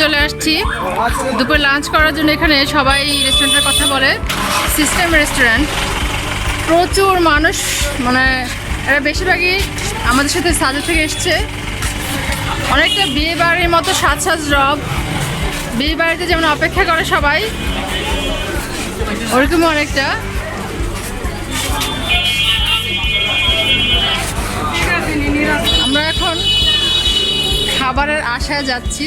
চলে আসছি। দুপুরে লাঞ্চ করার জন্য এখানে সবাই রেস্টুরেন্টের কথা বলে। সিস্টেম রেস্টুরেন্ট প্রচুর মানুষ মানে এরা বেশিরভাগই আমাদের সাথে সাজা থেকে এসছে। অনেকটা বিয়ে বাড়ির মতো সাজ সাজ রব। বিয়ে বাড়িতে যেমন অপেক্ষা করে সবাই ওরকম অনেকটা। আমরা এখন খাবারের আশায় যাচ্ছি।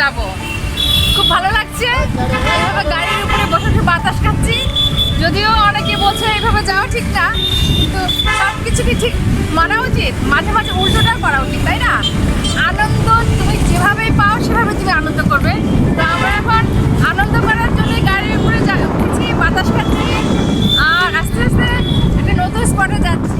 যাব। খুব ভালো লাগছে। গাড়ির উপরে বসে বসে বাতাস খাচ্ছি। যদিও অনেকে বলছে এইভাবে যাওয়া ঠিক না। কিন্তু সব কিছু কি ঠিক? মানা উচিত। মাঝে মাঝে উল্টোটা করা উচিত, তাই না? আনন্দ তুমি যেভাবেই পাও সেভাবে তুমি আনন্দ করবে। তো আমরা এখন আনন্দ করার জন্য গাড়ির উপরে উঠছি, বাতাস খাচ্ছি। আর আস্তে আস্তে একটা নতুন স্পটে যাচ্ছি।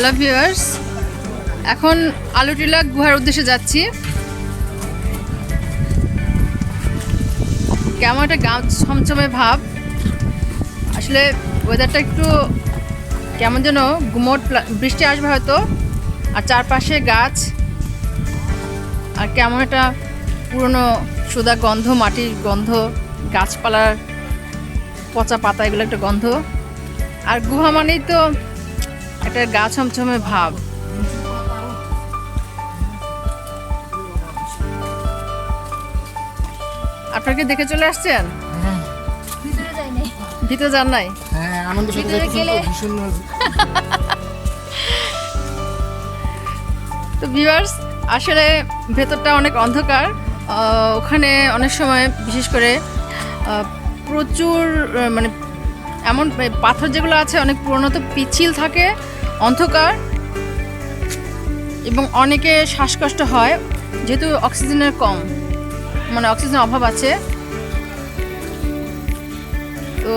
হ্যালো ভিউয়ার্স এখন আলুটিলা গুহার উদ্দেশ্যে যাচ্ছি। কেমন একটা গাছ ছমছমে ভাব। আসলে ওয়েদারটা একটু কেমন যেন গুমোট বৃষ্টি আসবে হয়তো, আর চারপাশে গাছ, আর কেমন একটা পুরনো সুদা গন্ধ, মাটির গন্ধ, গাছপালার পচা পাতা, এগুলো একটা গন্ধ। আর গুহা মানেই তো একটা গা ছমছমে ভাব। আপনাকে দেখে চলে আসছেন ভিতরে যান নাই? হ্যাঁ ভিতরে তো ভিউয়ার্স আসলে ভেতরটা অনেক অন্ধকার। ওখানে অনেক সময় বিশেষ করে আহ, প্রচুর মানে এমন পাথর যেগুলো আছে অনেক পুরনো তো পিছিল থাকে, অন্ধকার, এবং অনেকে শ্বাসকষ্ট হয়, যেহেতু অক্সিজেনের কম মানে অক্সিজেনের অভাব আছে। তো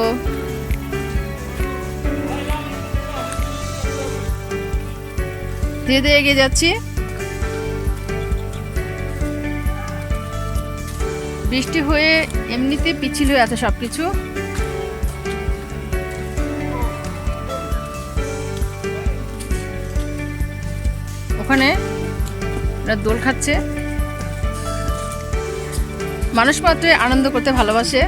ধীরে ধীরে এগিয়ে যাচ্ছি। বৃষ্টি হয়ে এমনিতে পিছিল হয়ে আছে সবকিছু। ওখানে ওরা দোল খাচ্ছে। মানুষ মাত্র আনন্দ করতে ভালোবাসে।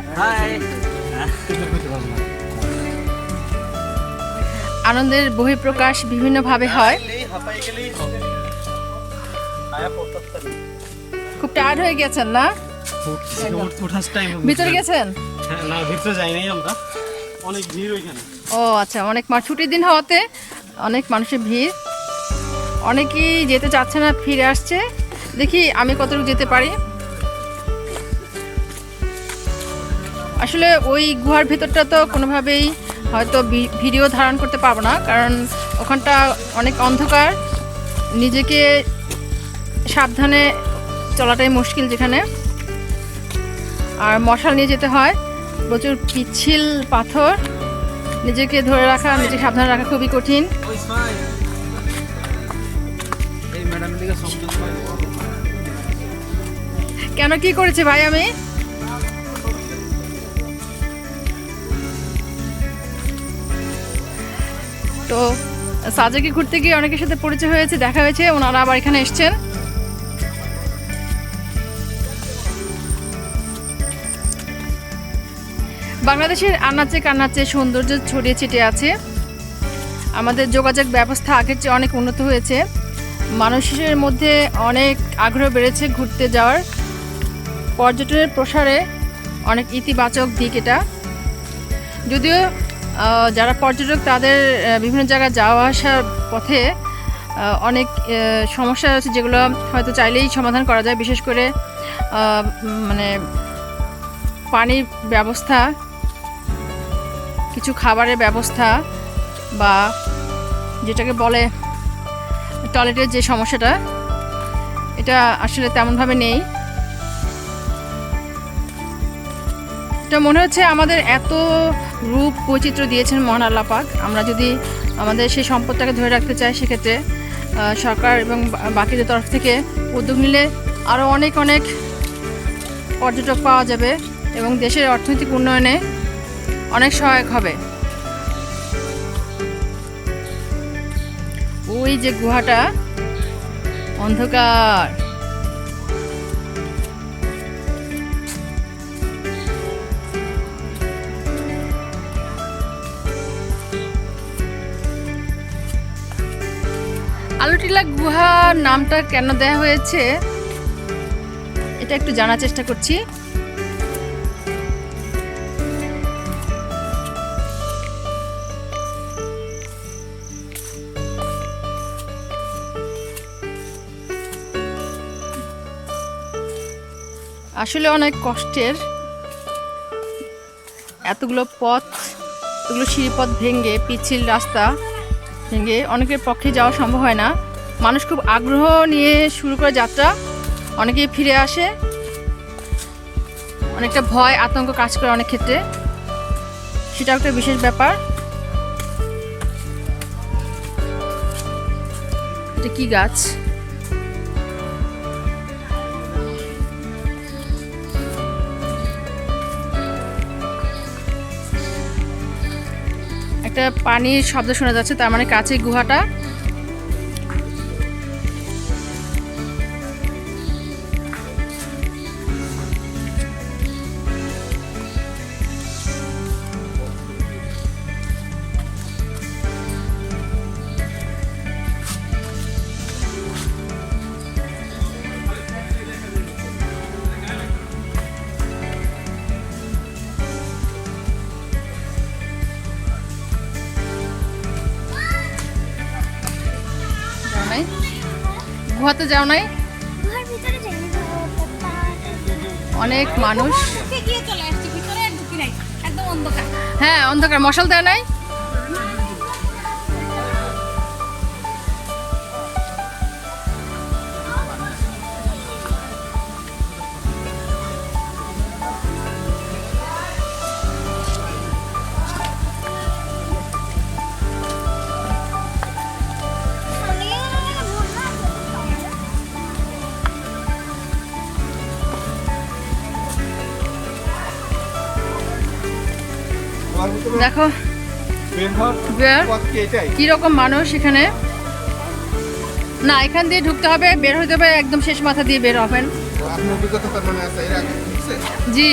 আনন্দের বহিঃপ্রকাশ বিভিন্নভাবে হয়। খুব টায়ার্ড হয়ে গেছেন না? ভিতরে গেছেন? না ভিতরে যাই নাই আমরা। অনেক ভিড় ওইখানে। ও আচ্ছা অনেক ছুটির দিন হওয়াতে অনেক মানুষের ভিড়। অনেকেই যেতে চাচ্ছে না, ফিরে আসছে। দেখি আমি কতটুকু যেতে পারি। আসলে ওই গুহার ভেতরটা তো কোনোভাবেই হয়তো ভিডিও ধারণ করতে পারব না, কারণ ওখানটা অনেক অন্ধকার। নিজেকে সাবধানে চলাটাই মুশকিল যেখানে। আর মশাল নিয়ে যেতে হয়। প্রচুর পিচ্ছিল পাথর। নিজেকে ধরে রাখা, নিজেকে সাবধানে রাখা খুবই কঠিন। কেন কি করেছে ভাই আমি? তো সাজেকে ঘুরতে গিয়ে অনেকের সাথে পরিচয় হয়েছে, দেখা হয়েছে, ওনারা আবার এখানে এসছেন। বাংলাদেশের আনাচে কানাচে সৌন্দর্য ছড়িয়ে ছিটিয়ে আছে। আমাদের যোগাযোগ ব্যবস্থা আগের চেয়ে অনেক উন্নত হয়েছে। মানুষের মধ্যে অনেক আগ্রহ বেড়েছে ঘুরতে যাওয়ার। পর্যটনের প্রসারে অনেক ইতিবাচক দিক এটা। যদিও যারা পর্যটক তাদের বিভিন্ন জায়গায় যাওয়া আসার পথে অনেক সমস্যা আছে যেগুলো হয়তো চাইলেই সমাধান করা যায়। বিশেষ করে মানে পানির ব্যবস্থা, কিছু খাবারের ব্যবস্থা বা যেটাকে বলে টয়লেটের যে সমস্যাটা, এটা আসলে তেমনভাবে নেই। এটা মনে হচ্ছে আমাদের এত রূপ বৈচিত্র্য দিয়েছেন মহান আল্লাহ পাক, আমরা যদি আমাদের সেই সম্পদটাকে ধরে রাখতে চাই, সেক্ষেত্রে সরকার এবং বাকিদের তরফ থেকে উদ্যোগ নিলে আরও অনেক অনেক পর্যটক পাওয়া যাবে এবং দেশের অর্থনৈতিক উন্নয়নে অনেক সহায়ক হবে। ওই যে গুহাটা, অন্ধকার। আলুটিলা গুহা নামটা কেন দেয়া হয়েছে, এটা একটু জানার চেষ্টা করছি। আসলে অনেক কষ্টের। এতগুলো পথ এতগুলো সিঁড়িপথ ভেঙে পিচ্ছিল রাস্তা ভেঙে অনেকের পক্ষে যাওয়া সম্ভব হয় না। মানুষ খুব আগ্রহ নিয়ে শুরু করে যাত্রা। অনেকেই ফিরে আসে। অনেকটা ভয়, আতঙ্ক কাজ করে অনেক ক্ষেত্রে। সেটা একটা বিশেষ ব্যাপার। এটা কি গাছ? একটা পানির শব্দ শোনা যাচ্ছে তার মানে কাছে গুহাটা। গুহাতে যাও নাই? অনেক মানুষ। হ্যাঁ অন্ধকার। মশাল দেয় নাই? দেখো কীরকম মানুষ এখানে? না, এখান দিয়ে ঢুকতে হবে, বের হতে হবে, একদম শেষ মাথা দিয়ে বের হবেন। জি।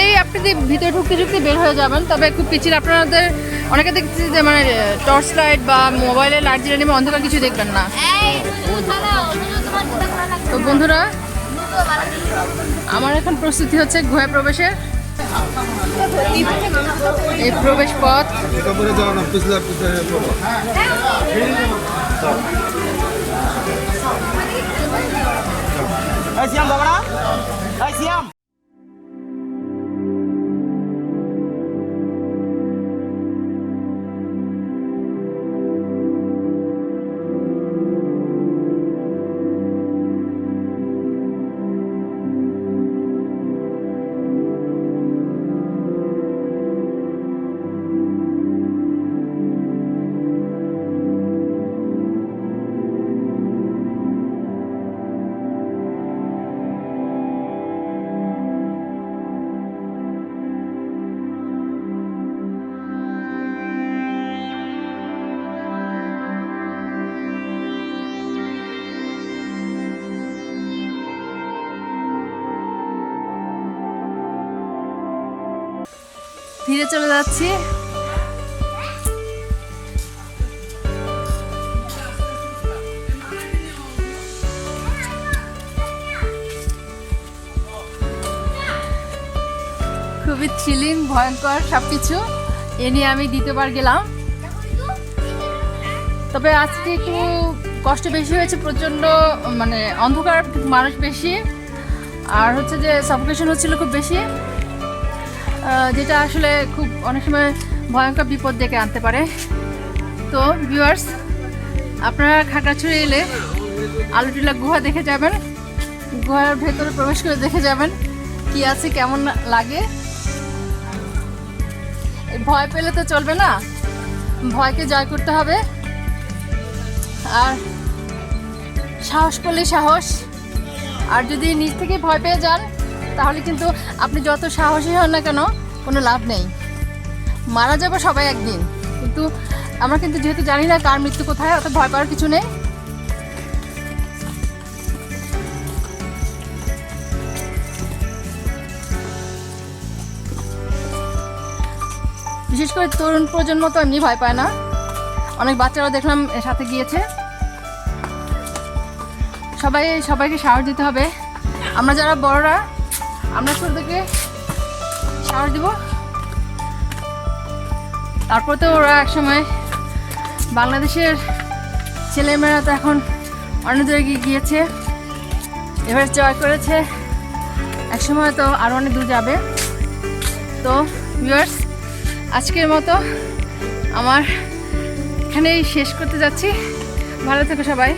এই আপনি ভিতরে ঢুকতে ঢুকতে বের হয়ে যাবেন, তবে খুব পিছিয়ে আপনাদের, অনেকে দেখছি যে মানে টর্চ লাইট বা মোবাইলের লাইট জ্বালিয়ে নেবে অন্ধকার কিছু দেখবেন না। তো বন্ধুরা, আমার এখন প্রস্তুতি হচ্ছে গুহায় প্রবেশের। এই প্রবেশ পথ। সিয়াম এই সিয়াম। ধীরে চলে যাচ্ছি। খুবই থ্রিলিং ভয়ঙ্কর সবকিছু। এ নিয়ে আমি দ্বিতীয়বার গেলাম। তবে আজকে একটু কষ্ট বেশি হয়েছে, প্রচণ্ড মানে অন্ধকার, মানুষ বেশি। আর হচ্ছে যে সাফোকেশন হচ্ছিল খুব বেশি। যেটা আসলে খুব অনেক সময় ভয়ঙ্কর বিপদ ডেকে আনতে পারে। তো ভিউয়ার্স আপনারা খাগড়াছড়ি এলে আলুটিলা গুহা দেখে যাবেন। গুহার ভেতরে প্রবেশ করে দেখে যাবেন কি আছে, কেমন লাগে। ভয় পেলে তো চলবে না। ভয়কে জয় করতে হবে। আর সাহস করলে সাহস। আর যদি নিজ থেকে ভয় পেয়ে যান তাহলে কিন্তু আপনি যত সাহসী হন না কেন, কোনো লাভ নেই। মারা যাব সবাই একদিন, কিন্তু আমরা কিন্তু যেহেতু জানি না কার মৃত্যু কোথায়, অত ভয় পাওয়ার কিছু নেই। বিশেষ করে তরুণ প্রজন্ম তো এমনি ভয় পায় না। অনেক বাচ্চারা দেখলাম এর সাথে গিয়েছে। সবাই, সবাইকে সাহস দিতে হবে। আমরা যারা বড়রা আমরা ছোটদেরকে সাহস দিব। তারপর তো ওরা একসময় বাংলাদেশের ছেলেমেয়েরা তো এখন অন্য জায়গায় গিয়েছে। এভারেস্ট জয় করেছে। একসময় তো আরও অনেক দূর যাবে। তো ভিউয়ার্স আজকের মতো আমার এখানেই শেষ করতে যাচ্ছি। ভালো থেকো সবাই।